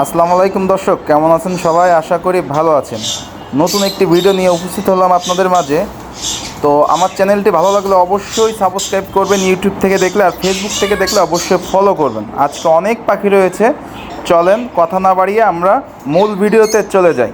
আসসালামু আলাইকুম দর্শক, কেমন আছেন সবাই? আশা করি ভালো আছেন। নতুন একটি ভিডিও নিয়ে উপস্থিত হলাম আপনাদের মাঝে। তো আমার চ্যানেলটি ভালো লাগলে অবশ্যই সাবস্ক্রাইব করবেন, ইউটিউব থেকে দেখলে আর ফেসবুক থেকে দেখলে অবশ্যই ফলো করবেন। আজকে অনেক পাখি রয়েছে। চলেন, কথা না বাড়িয়ে আমরা মূল ভিডিওতে চলে যাই।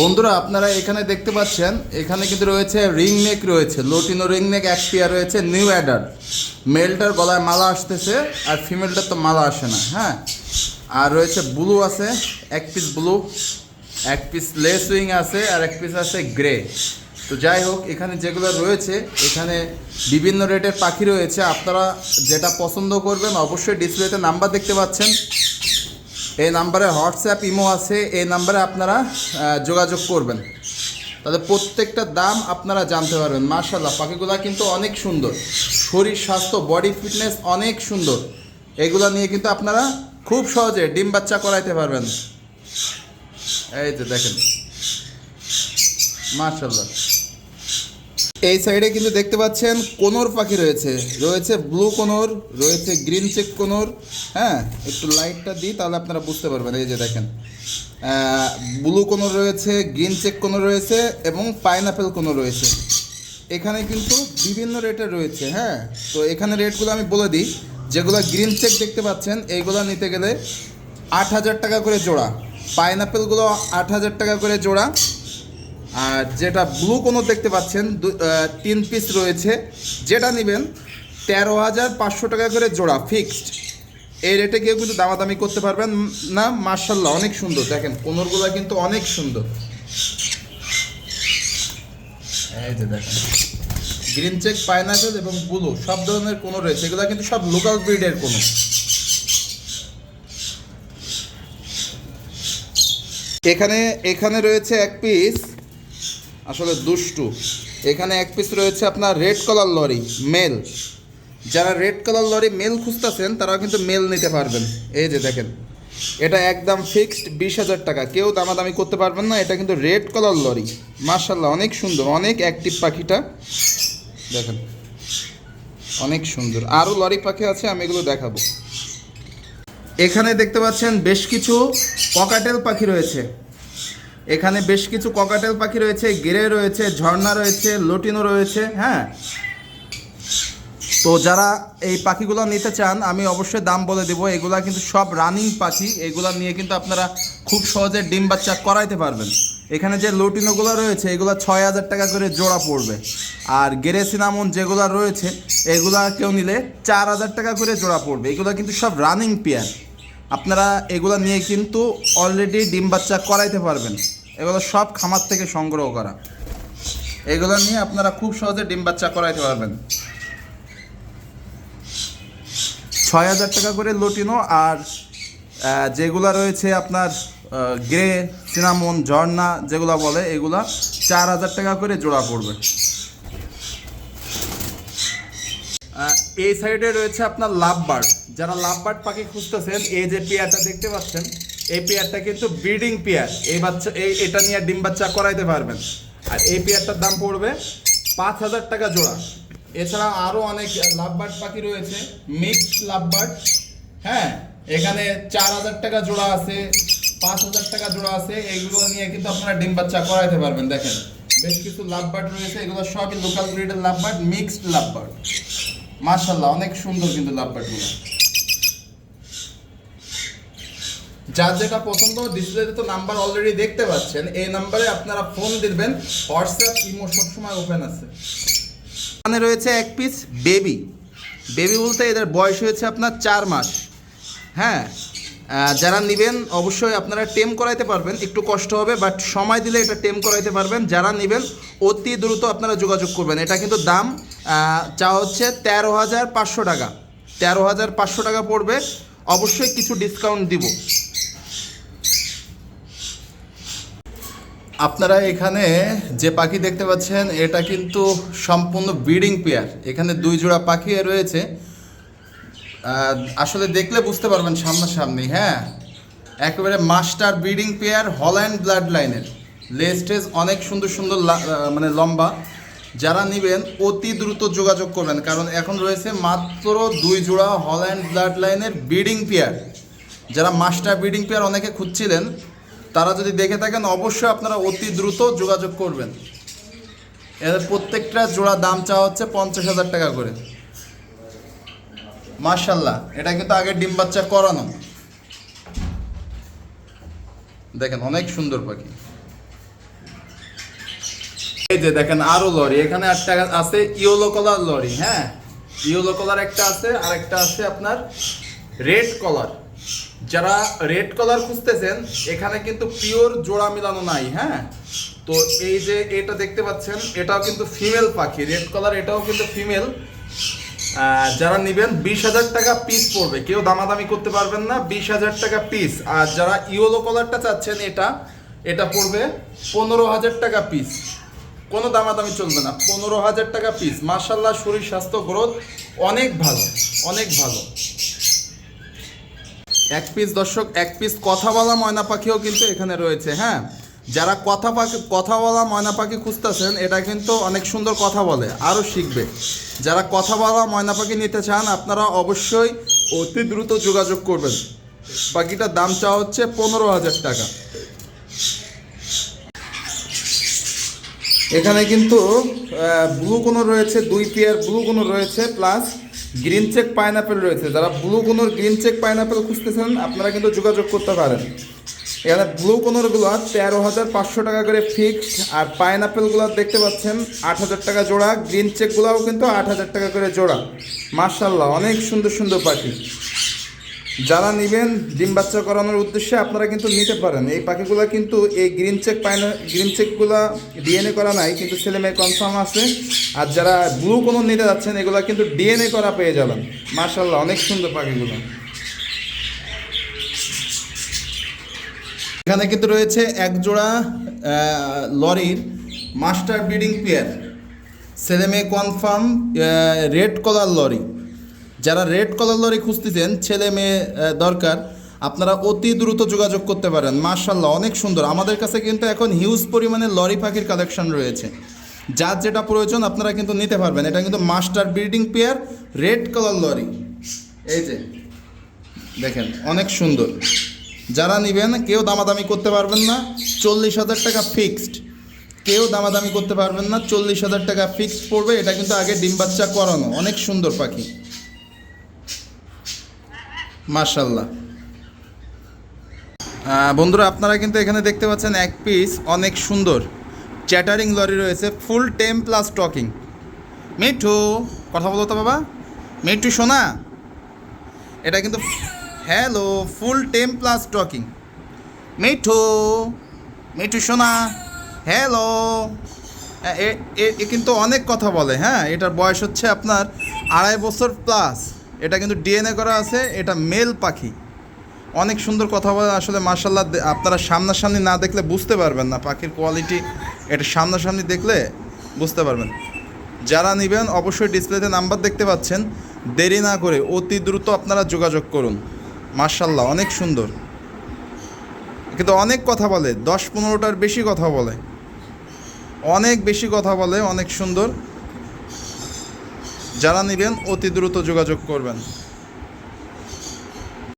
বন্ধুরা, আপনারা এখানে দেখতে পাচ্ছেন, এখানে কিন্তু রয়েছে রিং নেক রয়েছে, লোটিনো রিং নেক এক পেয়ার রয়েছে নিউ অ্যাডার মেলটার গলায় মালা আসতেছে, আর ফিমেলটার তো মালা আসে না হ্যাঁ? আর রয়েছে ব্লু আছে, এক পিস ব্লু এক পিস লেস উইং আছে, আর এক পিস আছে গ্রে তো যাই হোক, এখানে যেগুলো রয়েছে, এখানে বিভিন্ন রেটের পাখি রয়েছে, আপনারা যেটা পছন্দ করবেন, অবশ্যই ডিসপ্লেতে নাম্বার দেখতে পাচ্ছেন। এই নাম্বারে হোয়াটসঅ্যাপ, ইমো আছে, এই নাম্বারে আপনারা যোগাযোগ করবেন। তাদের প্রত্যেকটা দাম আপনারা জানতে পারবেন মার্শাল্লাহ পাখিগুলা কিন্তু অনেক সুন্দর। শরীর, স্বাস্থ্য, বডি ফিটনেস অনেক সুন্দর। এগুলো নিয়ে কিন্তু আপনারা খুব সহজে ডিম বাচ্চা করাইতে পারবেন। এই তো দেখেন মার্শাল্লাহ এই সাইডে কিন্তু দেখতে পাচ্ছেন কোনোর পাখি রয়েছে। রয়েছে ব্লু কোনোর, রয়েছে গ্রিন চেক কোনোর। হ্যাঁ একটু লাইটটা দিই, তাহলে আপনারা বুঝতে পারবেন। এই যে দেখেন ব্লু কোনোর রয়েছে গ্রিন চেক কোনো রয়েছে এবং পাইনাপেল কোনো রয়েছে। এখানে কিন্তু বিভিন্ন রেটের রয়েছে হ্যাঁ? তো এখানে রেটগুলো আমি বলে দিই। যেগুলো গ্রিন চেক দেখতে পাচ্ছেন, এইগুলো নিতে গেলে আট হাজার টাকা করে জোড়া। পাইনাপেলগুলো আট হাজার টাকা করে জোড়া। আর যেটা ব্লু কোনো দেখতে পাচ্ছেন তিন পিস রয়েছে। যেটা নেবেন, তেরো হাজার পাঁচশো টাকা করে জোড়া ফিক্সড এই রেটে কেউ কিন্তু দামাদামি করতে পারবেন না মার্শাল্লাহ অনেক সুন্দর। দেখেন কোনোরগুলো কিন্তু অনেক সুন্দর। এই যে দেখেন গ্রিন চেক পাইনাপেল এবং ব্লু সব ধরনের কোনো রয়েছে। এগুলো কিন্তু সব লোকাল ব্রিডের কোনো। এখানে এখানে রয়েছে এক পিস আসলে দুষ্টু। এখানে এক পিস রয়েছে আপনার রেড কালার লরি মেল যারা রেড কালার লরি মেল খুঁজতেছেন তারা কিন্তু মেল নিতে পারবেন। এই যে দেখেন, এটা একদম ফিক্সড বিশ হাজার টাকা। কেউ দামাদামি করতে পারবেন না, এটা কিন্তু রেড কালার লরি। মার্শাল্লাহ অনেক সুন্দর, অনেক অ্যাক্টিভ পাখিটা। দেখেন, অনেক সুন্দর। আরও লরি পাখি আছে, আমি এগুলো দেখাবো। এখানে দেখতে পাচ্ছেন বেশ কিছু ককাটেল পাখি রয়েছে। এখানে বেশ কিছু ককাটেল পাখি রয়েছে, গেরে রয়েছে, ঝর্ণা রয়েছে, লটিনো রয়েছে হ্যাঁ? তো যারা এই পাখিগুলো নিতে চান, আমি অবশ্যই দাম বলে দেবো। এগুলা কিন্তু সব রানিং পাখি। এগুলা নিয়ে কিন্তু আপনারা খুব সহজে ডিম বাচ্চা করাইতে পারবেন। এখানে যে লটিনোগুলো রয়েছে, এগুলো ছয় হাজার টাকা করে জোড়া পড়বে। আর গেরে, সিনামন যেগুলো রয়েছে, এগুলা কেউ নিলে চার হাজার টাকা করে জোড়া পড়বে। এগুলো কিন্তু সব রানিং পেয়ার আপনারা এগুলো নিয়ে কিন্তু অলরেডি ডিম বাচ্চা করাইতে পারবেন। এগুলো সব খামার থেকে সংগ্রহ করা। এগুলো নিয়ে আপনারা খুব সহজে ডিম বাচ্চা করাইতে পারবেন। ছয় হাজার টাকা করে লটিনো আর যেগুলা রয়েছে আপনার গ্রে, সিনামন, ঝর্ণা যেগুলা বলে, এগুলা চার হাজার টাকা করে জোড়া পড়বে। এই সাইডে রয়েছে আপনার লাভ বার্ড যারা লাভ বার্ড পাখি খুঁজতেছেন, এই যে পেয়ারটা দেখতে পাচ্ছেন এই পেয়ারটা কিন্তু ব্রিডিং পেয়ার। এই বাচ্চা এই এটা নিয়ে ডিম বাচ্চা করাইতে পারবেন। আর এই পেয়ারটার দাম পড়বে পাঁচ হাজার টাকা জোড়া। এছাড়া আরও অনেক লাভ বার্ড পাখি রয়েছে মিক্সড লাভ বার্ড হ্যাঁ এখানে চার হাজার টাকা জোড়া আছে, পাঁচ হাজার টাকা জোড়া আছে। এইগুলো নিয়ে কিন্তু আপনারা ডিম বাচ্চা করাইতে পারবেন, দেখেন। বেশ কিছু লাভ বার্ড রয়েছে, এগুলো সবই লোকাল ব্রিডের love bird mixed love bird মাশাল্লাহ অনেক সুন্দর কিন্তু লাভ যার যেটা পছন্দ ডিসপ্লেতে তো নাম্বার অলরেডি দেখতে পাচ্ছেন। এই নাম্বারে আপনারা ফোন দিবেন। হোয়াটসঅ্যাপ ইমো সবসময় ওপেন আছে। এখানে রয়েছে এক পিস বেবি বেবি বলতে এদের বয়স হয়েছে আপনার চার মাস। হ্যাঁ যারা নেবেন, অবশ্যই আপনারা টেম করাইতে পারবেন। একটু কষ্ট হবে বাট সময় দিলে এটা টেম করাইতে পারবেন। যারা নেবেন, অতি দ্রুত আপনারা যোগাযোগ করবেন। এটা কিন্তু দাম চা হচ্ছে তেরো হাজার পাঁচশো টাকা। তেরো হাজার পাঁচশো টাকা পড়বে। অবশ্যই কিছু ডিসকাউন্ট দিব। আপনারা এখানে যে পাখি দেখতে পাচ্ছেন, এটা কিন্তু সম্পূর্ণ ব্রিডিং পেয়ার। এখানে দুই জোড়া পাখি রয়েছে। আসলে দেখলে বুঝতে পারবেন সামনাসামনি হ্যাঁ? একেবারে master breeding pair Holland blood লাইনের লেস্টেজ অনেক সুন্দর সুন্দর মানে লম্বা। যারা নেবেন, অতি দ্রুত যোগাযোগ করবেন, কারণ এখন রয়েছে মাত্র দুই জোড়া হল্যান্ড ব্লাড লাইনের ব্রিডিং পেয়ার। যারা মাস্টার ব্রিডিং পেয়ার অনেকে খুঁজছিলেন তারা যদি দেখে থাকেন, অবশ্যই আপনারা অতি দ্রুত যোগাযোগ করবেন। এদের প্রত্যেকটা জোড়া দাম চাওয়া হচ্ছে পঞ্চাশ হাজার টাকা করে। মার্শাল্লাহ এটা কিন্তু আগে ডিম বাচ্চা করানো। দেখেন, অনেক সুন্দর পাখি। এই যে দেখেন আরও লরি। এখানে একটা আছে, ইয়েলো কালার লরি হ্যাঁ? ইয়েলো কালার একটা আছে আর একটা আছে আপনার রেড কলার। যারা রেড কলার খুঁজতেছেন, এখানে কিন্তু পিওর জোড়া মিলানো নাই হ্যাঁ? তো এই যে এটা দেখতে পাচ্ছেন, এটাও কিন্তু ফিমেল পাখি রেড কলার এটাও কিন্তু ফিমেল যারা নেবেন, বিশ হাজার টাকা পিস পড়বে। কেউ দামাদামি করতে পারবেন না, বিশ হাজার টাকা পিস আর যারা ইয়েলো কলারটা চাচ্ছেন, এটা এটা পড়বে পনেরো হাজার টাকা পিস কোনো দামাদামি চলবে না, পনেরো হাজার টাকা পিস মার্শাল্লাহ শরীর স্বাস্থ্য গ্রোথ অনেক ভালো অনেক ভালো। এক পিস দর্শক, এক পিস কথা বলা ময়না পাখিও কিন্তু এখানে রয়েছে হ্যাঁ? যারা কথা পাখি কথা বলা ময়না পাখি খুঁজতেছেন, এটা কিন্তু অনেক সুন্দর কথা বলে, আরও শিখবে। যারা কথা বলা ময়না পাখি নিতে চান, আপনারা অবশ্যই অতি দ্রুত যোগাযোগ করবেন। পাখিটার দাম চাওয়া হচ্ছে পনেরো হাজার টাকা। এখানে কিন্তু ব্লু কোনো রয়েছে, দুই পেয়ার ব্লু কোনো রয়েছে প্লাস গ্রিন চেক পাইনাপেল রয়েছে। যারা ব্লু কোনোর গ্রিন চেক পাইনাপেল খুঁজতেছেন, আপনারা কিন্তু যোগাযোগ করতে পারেন। এখানে ব্লু কোনোরগুলো তেরো হাজার পাঁচশো টাকা করে ফিক্সড আর পাইনাপেলগুলো দেখতে পাচ্ছেন, আট হাজার টাকা জোড়া। গ্রিন চেকগুলোও কিন্তু আট হাজার টাকা করে জোড়া। মার্শাল্লাহ অনেক সুন্দর সুন্দর পাখি। যারা নেবেন ডিম বাচ্চা করানোর উদ্দেশ্যে আপনারা কিন্তু নিতে পারেন। এই পাখিগুলো কিন্তু এই গ্রিন চেক পায় গ্রিন চেকগুলো ডিএনএ করা নাই, কিন্তু ছেলে মেয়ে কনফার্ম আছে। আর যারা ব্লু কোনো নিতে যাচ্ছেন, এগুলো কিন্তু ডিএনএ করা পেয়ে যাবেন। মার্শাল্লাহ অনেক সুন্দর পাখিগুলো। এখানে কিন্তু রয়েছে এক জোড়া লরির মাস্টার ব্রিডিং পেয়ার। ছেলে মেয়ে কনফার্ম রেড কলার লরি। যারা রেড কলার লরি খুঁজতেছেন, ছেলে মেয়ে দরকার, আপনারা অতি দ্রুত যোগাযোগ করতে পারেন। মার্শাল্লাহ অনেক সুন্দর। আমাদের কাছে কিন্তু এখন হিউজ পরিমাণে লরি পাখির কালেকশন রয়েছে। যার যেটা প্রয়োজন, আপনারা কিন্তু নিতে পারবেন। এটা কিন্তু master breeding pair red colour lory. এই যে, দেখেন, অনেক সুন্দর। যারা নেবেন, কেউ দামাদামি করতে পারবেন না। চল্লিশ হাজার টাকা ফিক্সড কেউ দামাদামি করতে পারবেন না। চল্লিশ হাজার টাকা ফিক্সড পড়বে। এটা কিন্তু আগে ডিম বাচ্চা করানো। অনেক সুন্দর পাখি। মার্শাল্লাহ বন্ধুরা, আপনারা কিন্তু এখানে দেখতে পাচ্ছেন এক পিস অনেক সুন্দর চ্যাটারিং লরি রয়েছে ফুল টেম প্লাস টকিং মিঠু, কথা বলো তো বাবা। মিঠু, শোনা? এটা কিন্তু হ্যালো ফুল টেম প্লাস টকিং মিঠু মিঠু, শোনা? হ্যালো। এ কিন্তু অনেক কথা বলে হ্যাঁ? এটার বয়স হচ্ছে আপনার আড়াই বছর প্লাস এটা কিন্তু ডিএনএ করা আছে, এটা মেল পাখি। অনেক সুন্দর কথা বলে, আসলে মার্শাল্লাহ আপনারা সামনাসামনি না দেখলে বুঝতে পারবেন না, পাখির কোয়ালিটি এটা সামনাসামনি দেখলে বুঝতে পারবেন। যারা নেবেন, অবশ্যই ডিসপ্লেতে নাম্বার দেখতে পাচ্ছেন। দেরি না করে অতি দ্রুত আপনারা যোগাযোগ করুন। মার্শাল্লাহ অনেক সুন্দর। কিন্তু অনেক কথা বলে, দশ পনেরোটার বেশি কথা বলে। অনেক বেশি কথা বলে, অনেক সুন্দর। যারা নেবেন অতি দ্রুত যোগাযোগ করবেন।